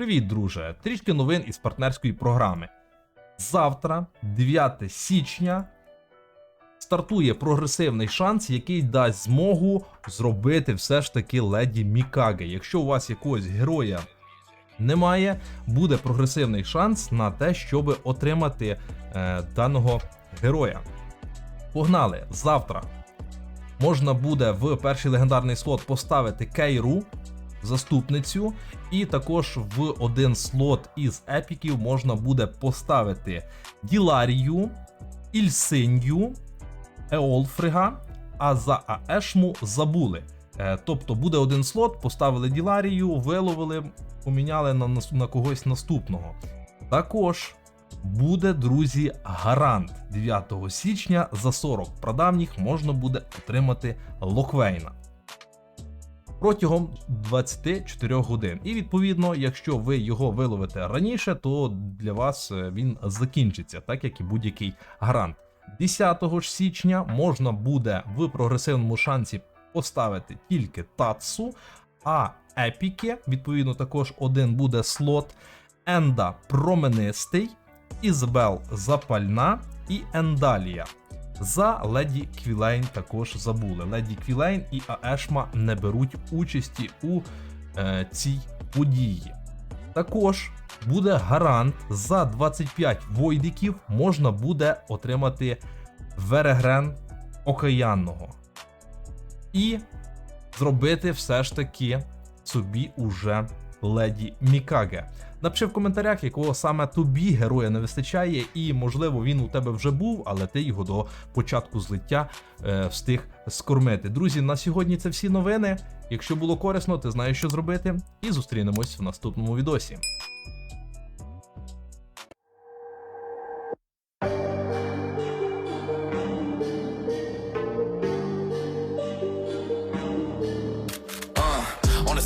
Привіт, друже! Трішки новин із партнерської програми. Завтра, 9 січня, стартує прогресивний шанс, який дасть змогу зробити все ж таки леді Мікаге. Якщо у вас якогось героя немає, буде прогресивний шанс на те, щоб отримати е, даного героя. Погнали! Завтра можна буде в перший легендарний слот поставити Кейру, заступницю, і також в один слот із епіків можна буде поставити Діларію, Ільсинью, Еолфрига, а за Аешму забули. Е, Тобто буде один слот, поставили Діларію, виловили, поміняли на, на когось наступного. Також буде, друзі, гарант 9 січня за 40 прадавніх можна буде отримати Локвейна протягом 24 годин. І відповідно, якщо ви його виловите раніше, то для вас е, він закінчиться, так як і будь-який гарант. 10 ж січня можна буде в прогресивному шансі поставити тільки Татсу, а епіки, відповідно, також один буде слот, Енда променистий, Ізбел запальна і Ендалія. За Леді Квілейн також забули. Леді Квілейн і Аешма не беруть участі у е, цій події. Також буде гарант за 25 войдиків можна буде отримати Верегрен океанного. І зробити все ж таки собі уже леді Мікаге. Напиши в коментарях, якого саме тобі героя не вистачає, і можливо він у тебе вже був, але ти його до початку злиття е, встиг скормити. Друзі, на сьогодні це всі новини. Якщо було корисно, ти знаєш, що зробити, і зустрінемось в наступному відосі.